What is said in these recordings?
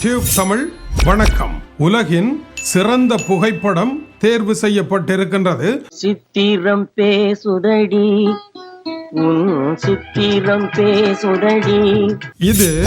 Tube Tamil வணக்கம். உலகின் சிறந்த புகைப்படம் தேர்வு செய்யப்பட்டிருக்கின்றது. சித்திரம் பேசுதடி. சித்திரம் பேசுதடி. இது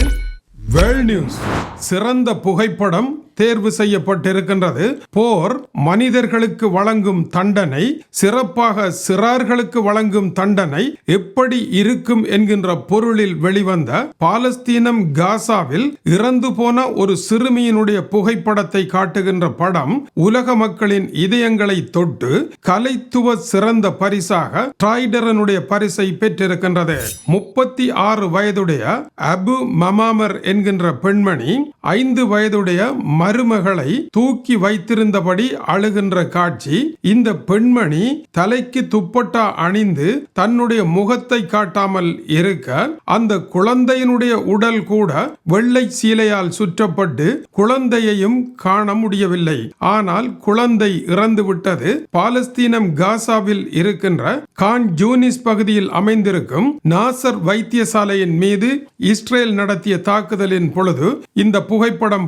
வேர்ல்ட் நியூஸ். சிறந்த புகைப்படம் தேர்வு செய்யப்பட்டிருக்கின்றது. போர் மனிதர்களுக்கு வழங்கும் தண்டனை சிறப்பாக சிறார்களுக்கு வழங்கும் தண்டனை எப்படி இருக்கும் என்கின்ற பொருளில் வெளிவந்த பாலஸ்தீனம் காசாவில் இறந்து போன ஒரு சிறுமியினுடைய புகைப்படத்தை காட்டுகின்ற படம் உலக மக்களின் இதயங்களை தொட்டு கலைத்துவ சிறந்த பரிசாக ட்ரைடரனுடைய பரிசை பெற்றிருக்கின்றது. முப்பத்தி ஆறு வயதுடைய அபு மமாமர் என்கின்ற பெண்மணி ஐந்து வயதுடைய மருமகளை தூக்கி வைத்திருந்தபடி அழுகின்ற காட்சி இந்த பெண்மணி தலைக்கு துப்பட்டா அணிந்து தன்னுடைய முகத்தை காட்டாமல் இருக்க அந்த குழந்தையினுடைய உடல் கூட வெள்ளை சீலையால் சுற்றப்பட்டு குழந்தையையும் காண முடியவில்லை. ஆனால் குழந்தை இறந்து விட்டது பாலஸ்தீனம் காசாவில் இருக்கின்ற கான் ஜூனிஸ் பகுதியில் அமைந்திருக்கும் நாசர் வைத்தியசாலையின் மீது இஸ்ரேல் நடத்திய தாக்குதலின் பொழுது இந்த புகைப்படம்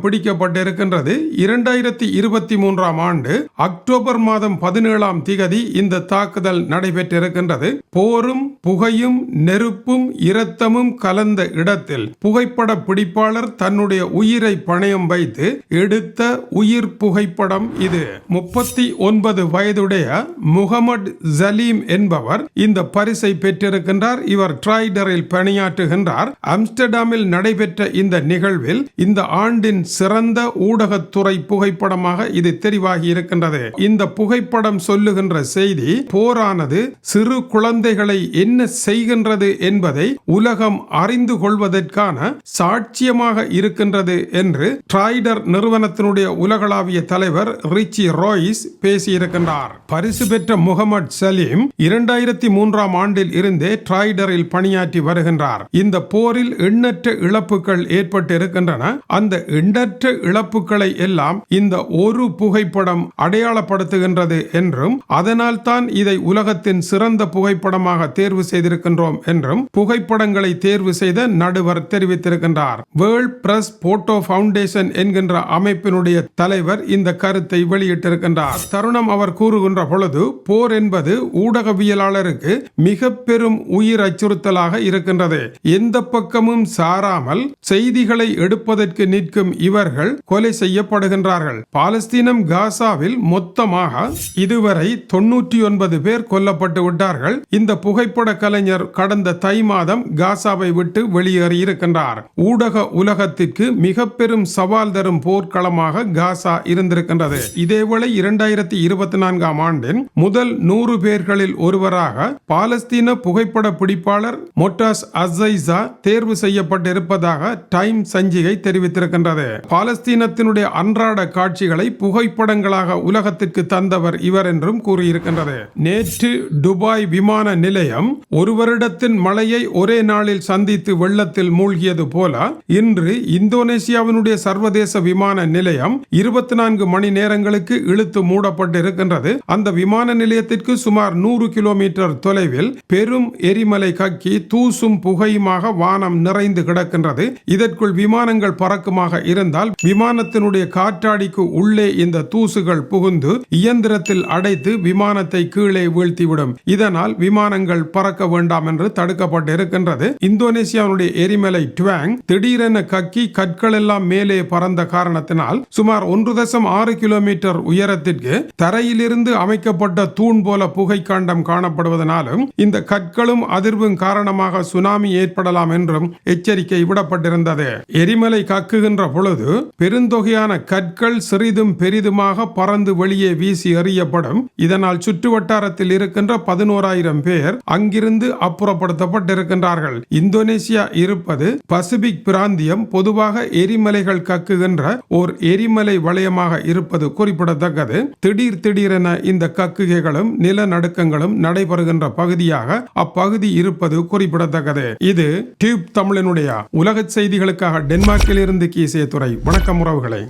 இருக்கின்றது. இரண்டாயிரத்தி இருபத்தி மூன்றாம் ஆண்டு அக்டோபர் மாதம் பதினேழாம் திகதி இந்த தாக்குதல் நடைபெற்றிருக்கின்றது. போரும் புகையும் நெருப்பும் இரத்தமும் கலந்த இடத்தில் புகைப்பட பிடிப்பாளர் தன்னுடைய உயிரை பணயம் வைத்து எடுத்த உயிர் புகைப்படம் இது. முப்பத்தி ஒன்பது வயதுடைய முகமது ஜலீம் என்பவர் இந்த பரிசை பெற்றிருக்கின்றார். இவர் ட்ரைடரில் பணியாற்றுகின்றார். அம்ஸ்டர்டாமில் நடைபெற்ற இந்த நிகழ்வில் இந்த ஆண்டின் சிறந்த ஊடகத்துறை புகைப்படமாக இது தெரிவாகி இருக்கின்றது. இந்த புகைப்படம் சொல்லுகின்ற செய்தி போரானது சிறு குழந்தைகளை என்ன செய்கின்றது என்பதை உலகம் அறிந்து கொள்வதற்கான சாட்சியமாக இருக்கின்றது என்று ட்ரைடர் நிறுவனத்தினுடைய உலகளாவிய தலைவர் ரிச்சி ராய்ஸ் பேசியிருக்கின்றார். பரிசு பெற்ற முகமது சலீம் இரண்டாயிரத்தி மூன்றாம் ஆண்டில் இருந்தே ட்ரைடரில் பணியாற்றி வருகின்றார். இந்த போரில் எண்ணற்ற இழப்புகள் ஏற்பட்டு இருக்கின்றன அந்த எண்ணற்ற இழப்புகளை எல்லாம் இந்த ஒரு புகைப்படம் அடையாளப்படுத்துகின்றது என்றும் அதனால் தான் இதை உலகத்தின் சிறந்த புகைப்படமாக தேர்வு செய்திருக்கின்றோம் என்றும் புகைப்படங்களை தேர்வு செய்த நடுவர் தெரிவித்திருக்கின்றார். வேர்ல்ட் பிரஸ் போட்டோ பவுண்டேஷன் என்கின்ற அமைப்பினுடைய தலைவர் இந்த கருத்தை வெளியிட்டிருக்கின்றார். தருணம் அவர் கூறுகின்ற பொழுது போர் என்பது ஊடகவியலாளருக்கு மிக பெரும் உயிர் அச்சுறுத்தலாக இருக்கின்றது. எந்த பக்கமும் சாராமல் செய்திகளை எடுப்பதற்கு நிற்கும் இவர்கள் கொலை செய்யப்படுகின்றார்கள். பாலஸ்தீனம் காசாவில் மொத்தமாக இதுவரை தொன்னூற்றி ஒன்பது பேர் கொல்லப்பட்டு விட்டார்கள். இந்த புகைப்பட கலைஞர் கடந்த தை மாதம் காசாவை விட்டு வெளியேறி இருக்கின்றார். ஊடக உலகத்திற்கு மிக பெரும் சவால் தரும் போர்க்களமாக காசா இருந்திருக்கின்றது. இதேவேளை இரண்டாயிரத்தி இருபத்தி நான்காம் ஆண்டின் முதல் நூறு பேர்களில் ஒருவராக பாலஸ்தீன புகைப்பட பிடிப்பாளர் மொட்டாஸ் அசைசா தேர்வு செய்யப்பட்டிருப்பதாக டைம் சஞ்சிகை தெரிவித்திருக்கின்றது. பாலஸ்தீனத்தினுடைய அன்றாட காட்சிகளை புகைப்படங்களாக உலகத்திற்கு தந்தவர் இவர் என்றும் கூறியிருக்கின்றது. நேற்று துபாய் விமான நிலையம் ஒரு வருடத்தின் மழையை ஒரே நாளில் சந்தித்து வெள்ளத்தில் மூழ்கியது போல இன்று இந்தோனேசியாவினுடைய சர்வதேச விமான நிலையம் இருபத்தி நான்கு மணி நேரங்களுக்கு இழுத்து மூடப்பட்டிருக்கின்றது. அந்த விமான நிலையத்திற்கு சுமார் நூறு கிலோமீட்டர் தொலைவில் பெரும் எரிமலை கக்கி தூசும் புகையுமாக வானம் நிறைந்து கிடக்கின்றது. இதற்குள் விமானங்கள் பறக்குமாக இருந்தால் விமானத்தினுடைய காற்றாடிக்கு உள்ளே இந்த தூசுகள் புகுந்து இயந்திரத்தில் அடைத்து விமானத்தை கீழே வீழ்த்திவிடும். இதனால் விமானங்கள் பற பறக்க வேண்டாம் என்று தடுக்கப்பட்டு இருக்கின்றது இந்தோனேசியாவுடைய எரிமலை டுவாங் திடீரென கக்கி கற்கள் எல்லாம் மேலே பறந்த காரணத்தினால் சுமார் ஒன்று தசம் ஆறு கிலோமீட்டர் உயரத்திற்கு தரையிலிருந்து அமைக்கப்பட்ட தூண் போல புகை காண்டம் காணப்படுவதனாலும் இந்த கற்களும் அதிர்வும் காரணமாக சுனாமி ஏற்படலாம் என்றும் எச்சரிக்கை விடப்பட்டிருந்தது. எரிமலை கக்குகின்ற பொழுது பெருந்தொகையான கற்கள் சிறிதும் பெரிதுமாக பறந்து வெளியே வீசி எறியப்படும். இதனால் சுற்று வட்டாரத்தில் இருக்கின்ற பதினோராயிரம் பேர் அங்கே அங்கிருந்து அப்புறப்படுத்தப்பட்டிருக்கின்றார்கள். இந்தோனேசியா இருப்பது பசிபிக் பிராந்தியம் பொதுவாக எரிமலைகள் கக்குகின்ற ஓர் எரிமலை வளையமாக இருப்பது குறிப்பிடத்தக்கது. திடீர் திடீரென இந்த கக்குகைகளும் நிலநடுக்கங்களும் நடைபெறுகின்ற பகுதியாக அப்பகுதி இருப்பது குறிப்பிடத்தக்கது. இது டியூப் தமிழனுடைய உலக செய்திகளுக்காக டென்மார்க்கில் இருந்து கீசே துறை. வணக்கம் உறவுகளை.